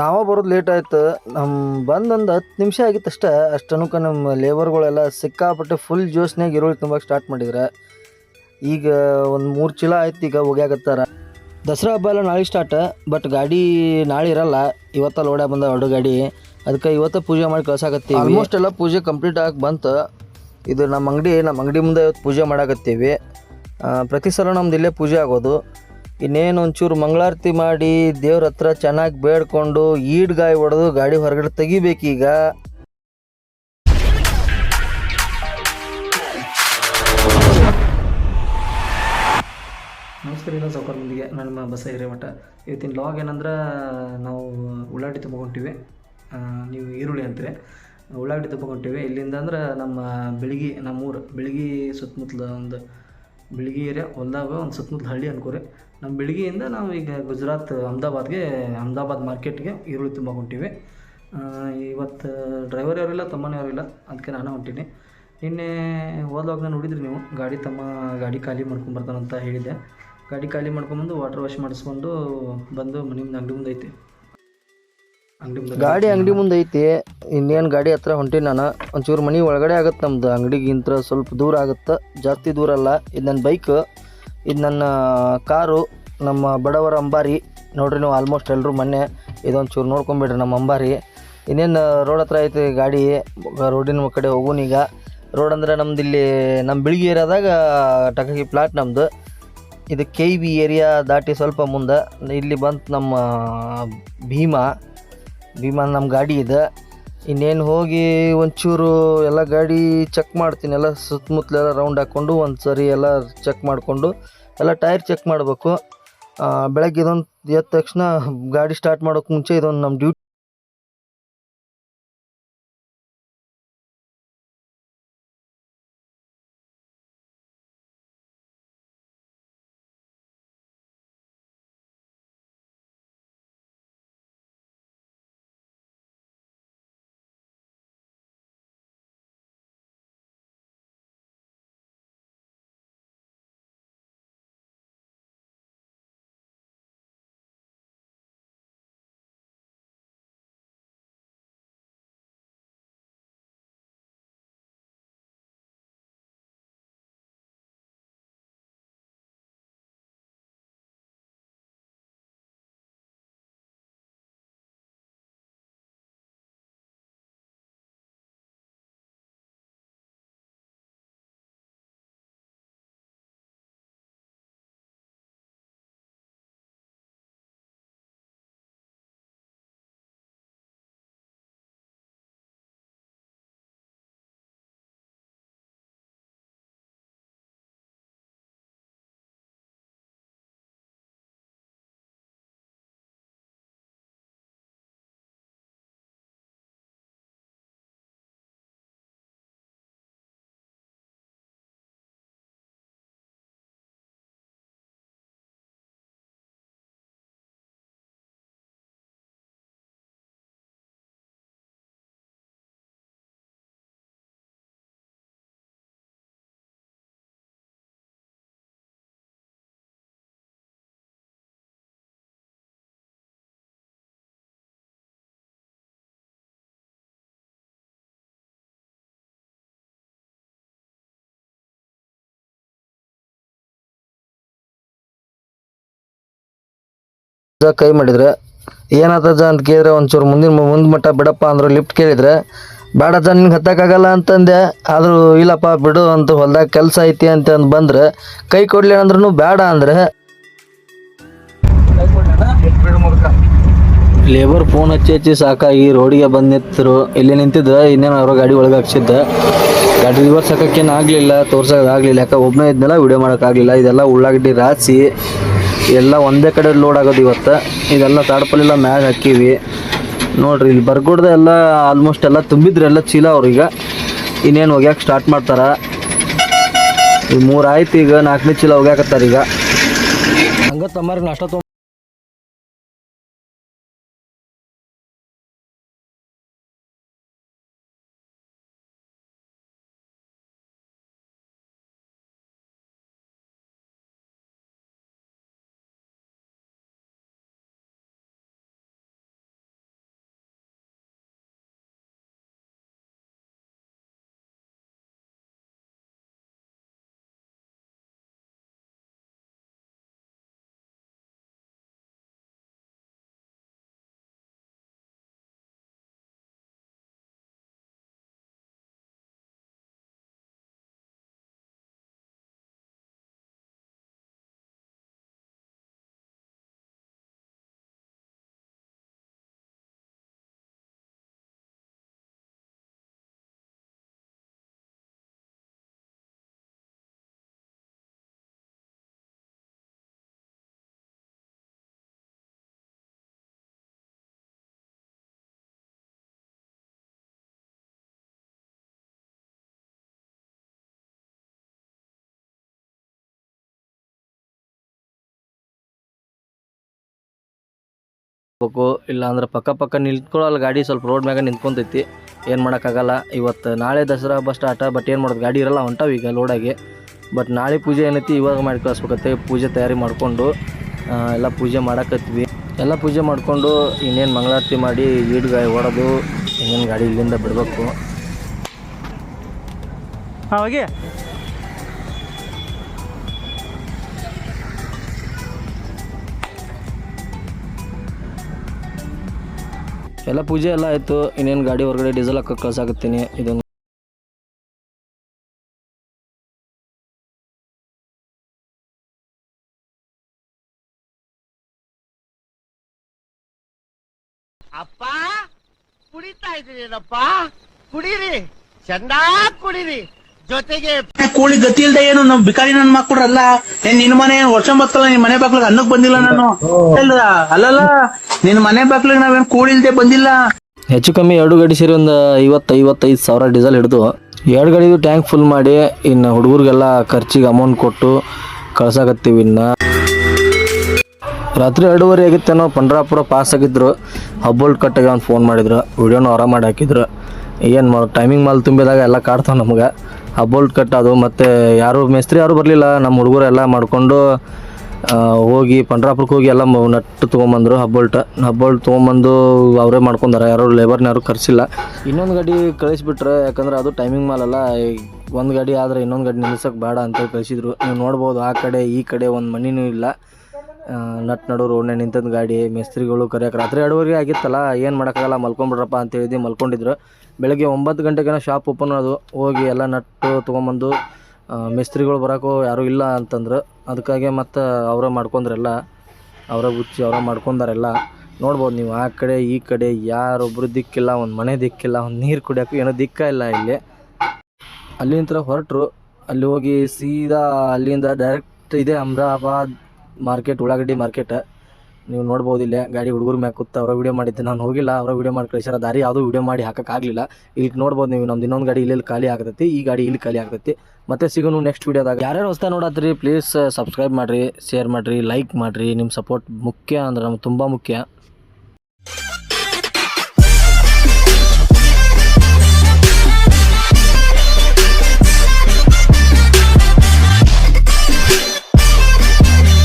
ನಾವ ಬರೋದು ಲೇಟ್ ಆಯ್ತು. ನಮ್ಮ ಬಂದು ಒಂದು ಹತ್ತು ನಿಮಿಷ ಆಗಿತ್ತು ಅಷ್ಟೇ. ಅಷ್ಟನಕ ನಮ್ಮ ಲೇಬರ್ಗಳೆಲ್ಲ ಸಿಕ್ಕಾಪಟ್ಟೆ ಫುಲ್ ಜೋಶ್ನಾಗ ಈರುಳ್ಳಿ ತುಂಬಕ್ಕೆ ಸ್ಟಾರ್ಟ್ ಮಾಡಿದ್ರೆ. ಈಗ ಒಂದು ಮೂರು ಚೀಲ ಆಯ್ತು ಈಗ ಹೋಗ್ಯಾಕತ್ತಾರ. ದಸರಾ ಹಬ್ಬ ಎಲ್ಲ ನಾಳೆ ಸ್ಟಾರ್ಟ್ ಬಟ್ ಗಾಡಿ ನಾಳೆ ಇರಲ್ಲ. ಇವತ್ತ ಲೋಡ ಬಂದ ಎರಡು ಗಾಡಿ. ಅದಕ್ಕೆ ಇವತ್ತ ಪೂಜೆ ಮಾಡಿ ಕಳ್ಸಾಕತ್ತೀವಿ. ಆಲ್ಮೋಸ್ಟ್ ಎಲ್ಲ ಪೂಜೆ ಕಂಪ್ಲೀಟ್ ಆಗಿ ಬಂತು. ಇದು ನಮ್ಮ ಅಂಗಡಿ ನಮ್ಮ ಅಂಗಡಿ ಮುಂದೆ ಇವತ್ತು ಪೂಜೆ ಮಾಡಾಕತ್ತೀವಿ. ಪ್ರತಿ ಸಲ ನಮ್ದು ಇಲ್ಲೇ ಪೂಜೆ ಆಗೋದು. ಇನ್ನೇನು ಒಂಚೂರು ಮಂಗಳಾರತಿ ಮಾಡಿ ದೇವ್ರ ಹತ್ರ ಚೆನ್ನಾಗಿ ಬೇಡ್ಕೊಂಡು ಈಡ್ಗಾಯಿ ಹೊಡೆದು ಗಾಡಿ ಹೊರಗಡೆ ತೆಗಿಬೇಕೀಗ. ನಮಸ್ಕಾರ ಇಲ್ಲ ಸೌಕರ್ ಮಂದಿಗೆ ನಿಮ್ಮ ಬಸ ಹಿರೇಮಠ ಇವತ್ತಿನ ಲಾಗ್ ಏನಂದ್ರೆ, ನಾವು ಉಳ್ಳಾಗಡ್ಡಿ ತುಂಬಿಕೊಂತೀವಿ ನೀವು ಈರುಳ್ಳಿ ಅಂತೀರಿ. ಉಳ್ಳಾಗಡ್ಡಿ ತುಂಬಿಕೊಂಡಿವಿ ಇಲ್ಲಿಂದ ಅಂದ್ರೆ ನಮ್ಮ ಬೆಳಗಿ, ನಮ್ಮೂರು ಬೆಳಿಗ್ಗೆ ಸುತ್ತಮುತ್ತಲ ಒಂದು ಬೆಳಗಿ ಏರಿಯಾ ಹೊಲ್ದಾಗ ಒಂದು ಸುತ್ತಮುತ್ತಲ ಹಳ್ಳಿ ಅನ್ಕೋರಿ. ನಮ್ಮ ಬೆಳಗಿಯಿಂದ ನಾವು ಈಗ ಗುಜರಾತ್, ಅಹಮದಾಬಾದ್ಗೆ, ಅಹಮದಾಬಾದ್ ಮಾರ್ಕೆಟ್ಗೆ ಈರುಳ್ಳಿ ತುಂಬ ಹೊಂಟೀವಿ. ಇವತ್ತು ಡ್ರೈವರ್ ಯಾರಿಲ್ಲ ತಮ್ಮನೇ ಯಾರಿಲ್ಲ ಅದಕ್ಕೆ ನಾನು ಹೊಂಟೀನಿ. ನಿನ್ನೆ ಹೋದಾಗ ನೋಡಿದ್ರಿ ನೀವು? ಗಾಡಿ ತಮ್ಮ, ಗಾಡಿ ಖಾಲಿ ಮಾಡ್ಕೊಂಬರ್ತಾನಂತ ಹೇಳಿದೆ ಹೇಳಿದ್ದೆ. ಗಾಡಿ ಖಾಲಿ ಮಾಡ್ಕೊಂಬಂದು ವಾಟರ್ ವಾಶ್ ಮಾಡಿಸ್ಕೊಂಡು ಬಂದು ಮನೆ ಮುಂದೆ ಅಂಗಡಿ ಮುಂದೆ ಗಾಡಿ ಅಂಗಡಿ ಮುಂದೆ ಐತಿ. ಇನ್ನೇನು ಗಾಡಿ ಹತ್ರ ಹೊಂಟೀನಿ ನಾನು. ಒಂಚೂರು ಮನೆ ಒಳಗಡೆ ಆಗುತ್ತೆ ನಮ್ದು. ಅಂಗಡಿಗಿಂತ ಸ್ವಲ್ಪ ದೂರ ಆಗುತ್ತೆ. ಜಾಸ್ತಿ ದೂರ ಅಲ್ಲ. ಇದು ನನ್ನ ಬೈಕ್ ಇದು ನನ್ನ ಕಾರು. ನಮ್ಮ ಬಡವರ ಅಂಬಾರಿ. ನೋಡ್ರಿ ನೀವು ಆಲ್ಮೋಸ್ಟ್ ಎಲ್ಲರೂ ಮೊನ್ನೆ ಇದೊಂದು ಚೂರು ನೋಡ್ಕೊಂಬಿಡ್ರಿ ನಮ್ಮ ಅಂಬಾರಿ. ಇನ್ನೇನು ರೋಡ್ ಹತ್ರ ಐತಿ ಗಾಡಿ. ರೋಡಿನ ಕಡೆ ಈಗ. ರೋಡ್ ಅಂದ್ರೆ ನಮ್ದು ಇಲ್ಲಿ ನಮ್ಮ ಬಿಳಿಗಿ ಏರಿಯಾದಾಗ ಟಕಗಿ ಪ್ಲಾಟ್ ನಮ್ಮದು ಇದು ಕೆ ಏರಿಯಾ ದಾಟಿ ಸ್ವಲ್ಪ ಮುಂದೆ. ಇಲ್ಲಿ ಬಂತು ನಮ್ಮ ಭೀಮಾ. ಭೀಮಾ ನಮ್ಮ ಗಾಡಿ ಇದೆ. ಇನ್ನೇನು ಹೋಗಿ ಒಂಚೂರು ಎಲ್ಲ ಗಾಡಿ ಚೆಕ್ ಮಾಡ್ತೀನಿ. ಎಲ್ಲ ಸುತ್ತಮುತ್ತಲೆಲ್ಲ ರೌಂಡ್ ಹಾಕ್ಕೊಂಡು ಒಂದು ಸರಿ ಎಲ್ಲ ಚೆಕ್ ಮಾಡಿಕೊಂಡು ಎಲ್ಲ ಟೈರ್ ಚೆಕ್ ಮಾಡಬೇಕು. ಬೆಳಗ್ಗೆ ಇದೊಂದು ಎದ್ದ ತಕ್ಷಣ ಗಾಡಿ ಸ್ಟಾರ್ಟ್ ಮಾಡೋಕೆ ಮುಂಚೆ ಇದೊಂದು ನಮ್ಮ ಡ್ಯೂಟಿ ಕೈ ಮಾಡಿದ್ರೆ ಏನಾದ ಅಂತ ಕೇಳಿದ್ರೆ ಒಂಚೂರು ಮುಂದಿನ ಮುಂದೆ ಮಟ್ಟ ಬಿಡಪ್ಪ ಅಂದ್ರೆ ಲಿಫ್ಟ್ ಕೇಳಿದ್ರೆ, ಬೇಡ ಜನ ನಿನ್ಗೆ ಹತ್ತಕ್ಕಾಗಲ್ಲ ಅಂತಂದೆ ಆದರೂ ಇಲ್ಲಪ್ಪ, ಬಿಡು ಅಂತ ಹೊಲ್ದಾಗ ಕೆಲಸ ಐತಿ ಅಂತ ಅಂದ್ ಬಂದ್ರೆ, ಕೈ ಕೊಡ್ಲಿ ಅಂದ್ರೂ ಬೇಡ ಅಂದ್ರೆ. ಲೇಬರ್ ಫೋನ್ ಹಚ್ಚಿ ಹಚ್ಚಿ ಸಾಕಾಗಿ ರೋಡಿಗೆ ಬಂದು ನಿಂತರು ಇಲ್ಲಿ ನಿಂತಿದ್ದ, ಇನ್ನೇನು ಅವ್ರ ಗಾಡಿ ಒಳಗೆ ಹಾಕ್ಸಿದ್ದ. ಗಾಡಿ ರಿವರ್ಸ್ ಹಾಕಕ್ಕೇನು ಆಗಲಿಲ್ಲ, ತೋರ್ಸೋಕೆ ಆಗಲಿಲ್ಲ. ಯಾಕೆ ಒಬ್ಬನೇ ಇದ್ನಲ್ಲ ವಿಡಿಯೋ ಮಾಡೋಕ್ಕಾಗಲಿಲ್ಲ ಇದೆಲ್ಲ ಉಳ್ಳಾಗಡ್ಡಿ ರಾಸಿ. ಎಲ್ಲ ಒಂದೇ ಕಡೆ ಲೋಡ್ ಆಗೋದು ಇವತ್ತು. ಇದೆಲ್ಲ ತಾಡಪಲ್ಲೆಲ್ಲ ಮ್ಯಾಗ ಹಾಕೀವಿ. ನೋಡ್ರಿ, ಇಲ್ಲಿ ಬರ್ಗುಡ್ದ ಎಲ್ಲ ಆಲ್ಮೋಸ್ಟ್ ಎಲ್ಲ ತುಂಬಿದ್ರೆ ಎಲ್ಲ ಚೀಲ ಅವ್ರೀಗ ಇನ್ನೇನು ಒಗ್ಯಾಕೆ ಸ್ಟಾರ್ಟ್ ಮಾಡ್ತಾರೆ. ಈಗ ಮೂರು ಆಯ್ತು ಈಗ, ನಾಲ್ಕನೇ ಚೀಲ ಒಗ್ಯಾಕತ್ತಾರ ಈಗ. ಹಂಗ ತಮ್ಮ ನಾಷ್ಟ ಬೇಕು ಇಲ್ಲಾಂದ್ರೆ ಪಕ್ಕ ಪಕ್ಕ ನಿಂತ್ಕೊಳ್ಳಲ್ಲ ಗಾಡಿ ಸ್ವಲ್ಪ ರೋಡ್ ಮ್ಯಾಗ ನಿಂತ್ಕೊಂತೈತಿ. ಏನು ಮಾಡೋಕ್ಕಾಗಲ್ಲ. ಇವತ್ತು ನಾಳೆ ದಸರಾ ಹಬ್ಬ ಸ್ಟಾರ್ಟ ಬಟ್ ಏನು ಮಾಡೋದು? ಗಾಡಿ ಇರಲ್ಲ, ಹೊಂಟಾವ ಈಗ ಲೋಡಾಗಿ ಬಟ್ ನಾಳೆ ಪೂಜೆ ಏನೈತಿ, ಇವಾಗ ಮಾಡಿ ಕಳಿಸ್ಬೇಕತ್ತೆ. ಪೂಜೆ ತಯಾರಿ ಮಾಡಿಕೊಂಡು ಎಲ್ಲ ಪೂಜೆ ಮಾಡಕತ್ವಿ ಎಲ್ಲ ಪೂಜೆ ಮಾಡಿಕೊಂಡು ಇನ್ನೇನು ಮಂಗಳಾರತಿ ಮಾಡಿ ಈಡ್ಗಾಯಿ ಓಡೋದು, ಇನ್ನೇನು ಗಾಡಿ ಇಲ್ಲಿಂದ ಬಿಡಬೇಕು. ಹೋಗಿ? ಎಲ್ಲ ಪೂಜೆ ಎಲ್ಲ ಆಯಿತು. ಇನ್ನೇನು ಗಾಡಿ ಹೊರಗಡೆ ಡೀಸೆಲ್ ಹಾಕಿ ಕಳ್ಸಾಕತ್ತೀನಿ ಇದೊಂದು ಅಪ್ಪ ಕುಡಿತಾ ಇದ್ದೀನಪ್ಪ ಕುಡೀರಿ. ಚಂದ ಕುಡೀರಿ. ಜೊತೆಗೆ ಕೂಲಿ ಗತಿ ಇಲ್ದೆ ಏನು? ನಮ್ ಬಿಕಾರಿ ನನ್ ಮಾಡ್ಕೊಡ್ರಲ್ಲ ಏನ್ ನಿನ್ ಮನೆ ವರ್ಷ ಬತ್ತಲ್ಲ ನಿನ್ ಮನೆ ಬಾಗ್ಲಿಗೆ ಅನ್ನಕ್ ಬಂದಿಲ್ಲ ನಾನು. ಅಲ್ಲಲ್ಲ? ನಿನ್ ಮನೆ ಬಾಗ್ಲಿಗೆ ನಾವೇನ್ ಕೂಡಿಲ್ದೆ ಬಂದಿಲ್ಲ? ಹೆಚ್ಚು ಕಮ್ಮಿ ಎರಡು ಗಾಡಿ ಸೇರಿ ಒಂದು ಐವತ್ತು, ಐವತ್ತೈದು ಸಾವಿರ ಡೀಸೆಲ್ ಹಿಡಿದು ಎರಡು ಗಡಿದು ಟ್ಯಾಂಕ್ ಫುಲ್ ಮಾಡಿ ಇನ್ನು ಹುಡುಗರಿಗೆಲ್ಲ ಖರ್ಚಿಗೆ ಅಮೌಂಟ್ ಕೊಟ್ಟು ಕಳ್ಸಾಕತ್ತೀವಿ ಇನ್ನು. ರಾತ್ರಿ ಎರಡೂವರೆ ಆಗಿತ್ತೇನೋ ಪಂಡ್ರಾಪುರ ಪಾಸ್ ಆಗಿದ್ರು. ಹಬ್ಬಲ್ ಕಟ್ಟಿಗೆ ಒಂದು ಫೋನ್ ಮಾಡಿದ್ರು. ವಿಡಿಯೋನ ಹೊರ ಮಾಡಿ ಹಾಕಿದ್ರು. ಏನು ಮಾಡೋ ಟೈಮಿಂಗ್ ಮಾಲ್ ತುಂಬಿದಾಗ ಎಲ್ಲ ಕಾಡ್ತಾವೆ ನಮ್ಗೆ. ಕಟ್ ಅದು ಮತ್ತು ಯಾರು, ಮೇಸ್ತ್ರಿ ಯಾರು ಬರಲಿಲ್ಲ. ನಮ್ಮ ಹುಡುಗರು ಎಲ್ಲ ಮಾಡಿಕೊಂಡು ಹೋಗಿ ಪಂಡ್ರಾಪುರಕ್ಕೆ ಹೋಗಿ ಎಲ್ಲ ನಟ್ಟು ತೊಗೊಂಬಂದರು ಹಬ್ಬಲ್ಟ ಹಬ್ಬೋಲ್ಟ್ ತೊಗೊಂಬಂದು ಅವರೇ ಮಾಡ್ಕೊಂಡಾರೆ. ಯಾರು ಲೇಬರ್ನ ಯಾರು ಕರೆಸಿಲ್ಲ. ಇನ್ನೊಂದು ಗಾಡಿ ಕಳಿಸ್ಬಿಟ್ರೆ, ಯಾಕಂದ್ರೆ ಅದು ಟೈಮಿಂಗ್ ಮಾಲಲ್ಲ ಒಂದು ಗಾಡಿ ಆದರೆ ಇನ್ನೊಂದು ಗಾಡಿ ನಿಲ್ಲಿಸೋಕೆ ಬೇಡ ಅಂತ ಕಳಿಸಿದ್ರು. ನೀವು ನೋಡ್ಬೋದು, ಆ ಕಡೆ, ಈ ಕಡೆ ಒಂದು ಮಣ್ಣಿನೂ ಇಲ್ಲ. ನಟ್ ನಡು ರೋಡ್ನಾಗ ನಿಂತದ ಗಾಡಿ, ಮೇಸ್ತ್ರಿಗಳು ಕರೆಯಕ್ಕೆ ರಾತ್ರಿ ಎರಡುವರೆಗೆ ಆಗಿತ್ತಲ್ಲ, ಏನು ಮಾಡೋಕ್ಕಾಗಲ್ಲ, ಮಲ್ಕೊಂಬಿಡ್ರಪ್ಪ ಅಂತ ಹೇಳಿದ್ದು ಮಲ್ಕೊಂಡಿದ್ರು. ಬೆಳಗ್ಗೆ ಒಂಬತ್ತು ಗಂಟೆಗೇನೋ ಶಾಪ್ ಓಪನ್ ಅದು ಹೋಗಿ ಎಲ್ಲ ನಟ್ಟು ತೊಗೊಂಬಂದು ಮೇಸ್ತ್ರಿಗಳು ಬರೋಕ್ಕೂ ಯಾರೂ ಇಲ್ಲ ಅಂತಂದ್ರೆ. ಅದಕ್ಕಾಗಿ ಮತ್ತು ಅವರೇ ಮಾಡ್ಕೊಂಡ್ರೆಲ್ಲ, ಅವರೇ ಬುಚ್ಚಿ ಅವರೇ ಮಾಡ್ಕೊಂಡಾರೆಲ್ಲ, ನೋಡ್ಬೋದು ನೀವು ಆ ಕಡೆ ಈ ಕಡೆ ಯಾರೊಬ್ಬರು ದಿಕ್ಕಿಲ್ಲ, ಒಂದು ಮನೆ ದಿಕ್ಕಿಲ್ಲ, ಒಂದು ನೀರು ಕುಡಿಯೋಕ್ಕೂ ಏನೋ ದಿಕ್ಕ ಇಲ್ಲ ಇಲ್ಲಿ. ಅಲ್ಲಿಂದ ಹೊರಟರು, ಅಲ್ಲಿ ಹೋಗಿ ಸೀದಾ ಅಲ್ಲಿಂದ ಡೈರೆಕ್ಟ್ ಇದೆ ಅಹಮದಾಬಾದ್ ಮಾರ್ಕೆಟ್ ಉಳ್ಳಾಗಡ್ಡಿ ಮಾರ್ಕೆಟ್ ನೀವು ನೋಡ್ಬೋದು ಇಲ್ಲೇ, ಗಾಡಿ ಹುಡುಗರು ಮ್ಯಾಗ ಕೂತ ಅವ್ರ ವಿಡಿಯೋ ಮಾಡಿದ್ದೆ. ನಾನು ಹೋಗಿಲ್ಲ, ಅವರ ವಿಡಿಯೋ ಮಾಡಿ ಕಳಿಸ್ಯಾರ. ದಾರಿ ಯಾವುದು ವಿಡಿಯೋ ಮಾಡಿ ಹಾಕೋಕ್ಕಾಗಲಿಲ್ಲ ಇಲ್ಲಿ ನೋಡ್ಬೋದು ನೀವು, ನಮ್ದು ಇನ್ನೊಂದು ಗಾಡಿ ಇಲ್ಲಿ ಖಾಲಿ ಆಗ್ತೈತಿ, ಈ ಗಾಡಿ ಇಲ್ಲಿ ಖಾಲಿ ಆಗ್ತೈತಿ. ಮತ್ತೆ ಸಿಗೋನು ನೆಕ್ಸ್ಟ್ ವಿಡಿಯೋದಾಗ ಯಾರ್ಯಾರು ಹೊಸ್ತಾ ನೋಡತ್ರಿ ಪ್ಲೀಸ್ ಸಬ್ಸ್ಕ್ರೈಬ್ ಮಾಡಿರಿ ಶೇರ್ ಮಾಡಿರಿ ಲೈಕ್ ಮಾಡಿರಿ. ನಿಮ್ಮ ಸಪೋರ್ಟ್ ಮುಖ್ಯ ಅಂದ್ರೆ ನಮ್ಗೆ ತುಂಬ ಮುಖ್ಯ.